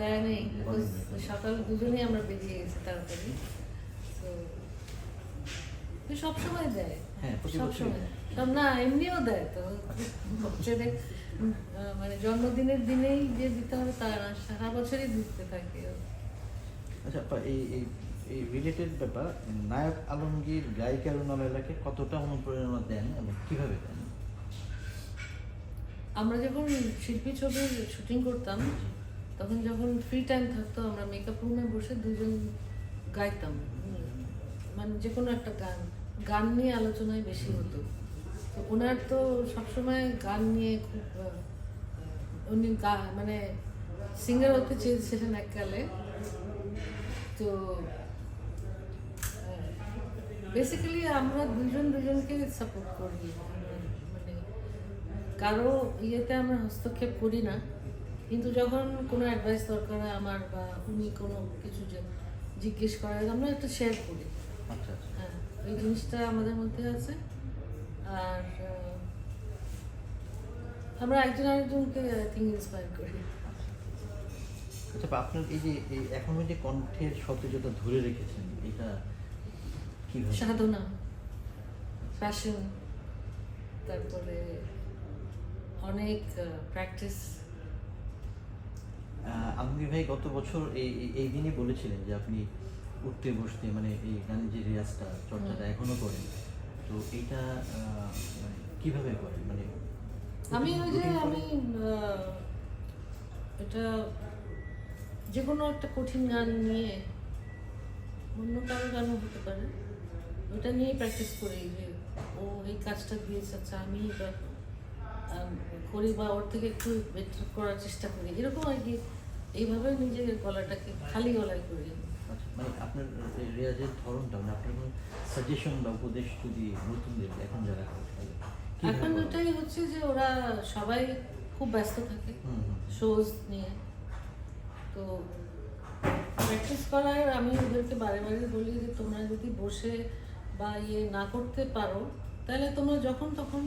দেয় নেই বলেনি। দুজনেই আমরা বেরিয়ে গেছি তাড়াতাড়ি। তো সব সময় দেয়। হ্যাঁ, না এমনিও দেয় তো। মানে জন্মদিনের দিনেই যে দিতে হবে তা না সারা বছরই দিতে থাকে। আচ্ছা এই এই এই রিলেটেড ব্যাপার নায়ক আলমগীর গায়িকা কতটা অনুপ্রেরণা দেন এবং কীভাবে দেন? আমরা যখন শিল্পী ছবির শুটিং করতাম তখন যখন ফ্রি টাইম থাকতো, আমরা মেকআপ রুমে বসে দুজন গাইতাম। মানে যে কোনো একটা গান গান নিয়ে আলোচনায় বেশি হতো। তো ওনার তো সবসময় গান নিয়ে খুব উনি গা মানে সিঙ্গার হতে চেয়েছিলেন এককালে। তো বেসিক্যালি আমরা দুজন দুজনকে সাপোর্ট করি। মানে কারও ইয়েতে আমরা হস্তক্ষেপ করি না। কিন্তু যখন কোনো অ্যাডভাইস দরকার হয় আমার বা উনি কোনো কিছু জিজ্ঞেস করার আমরা একটু শেয়ার করি। আচ্ছা আচ্ছা। হ্যাঁ ওই জিনিসটা আমাদের মধ্যে আছে। আর আমরা একজন আরেকজনকে আই থিঙ্ক ইন্সপায়ার করি। আচ্ছা আপা, আপনার এই যে এখনও যে কণ্ঠের সতেজতা ধরে রেখেছেন এটা কীভাবে? সাধনা ফ্যাশন তারপরে অনেক প্র্যাকটিস আলমগীর ভাই গত বছর এই এই- দিনই বলেছিলেন যে আপনি উঠতে বসতে মানে এই গানের যে রিয়াজটা চর্চাটা এখনও করেন। তো এইটা মানে কীভাবে করেন? মানে আমি ওই যে আমি এটা যে কোনো একটা কঠিন গান নিয়ে অন্য কারও গানও হতে পারে। ওটা নিয়েই প্র্যাকটিস করি যে ও এই কাজটা দিয়েছে আচ্ছা আমি এটা করি বা ওর থেকে একটু বেটার করার চেষ্টা করি। এরকম আর কি এইভাবে নিজের গলাটাকে খালি গলায় করি মানে আপনার রেয়াজের ধরনটা মানে আপনার কোনো সাজেশন বা উপদেশ যদি নতুনদের এখন যারা এখন? ওটাই হচ্ছে যে ওরা সবাই খুব ব্যস্ত থাকে। শোজ নিয়ে তো প্র্যাকটিস করার আমি ওদেরকে বারে বারে বলি যে তোমরা যদি বসে বা ইয়ে না করতে পারো তাহলে তোমরা যখন তখন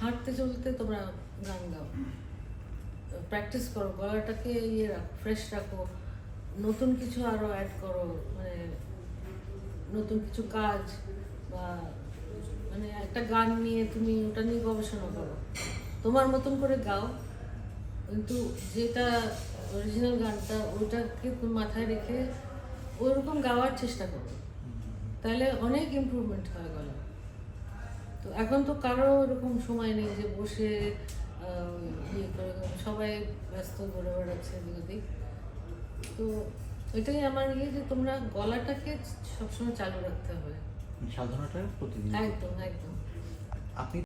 হাঁটতে চলতে তোমরা গান গাও প্র্যাকটিস করো, গলাটাকে ইয়ে রাখো ফ্রেশ রাখো, নতুন কিছু আরও অ্যাড করো মানে নতুন কিছু কাজ বা মানে একটা গান নিয়ে তুমি ওটা নিয়ে গবেষণা করো। তোমার মতন করে গাও, কিন্তু যেটা অরিজিনাল গানটা ওটাকে তুমি মাথায় রেখে ওইরকম গাওয়ার চেষ্টা করো। তাহলে অনেক ইমপ্রুভমেন্ট হয় গলা তো এখন তো কারও এরকম সময় নেই যে বসে ইয়ে সবাই ব্যস্ত ঘুরে বেড়াচ্ছে যদি তো ওইটাই আমার ইয়ে যে তোমরা গলাটাকে সবসময় চালু রাখতে হবে। সাধনাটা প্রতিদিন। একদম একদম। আপনি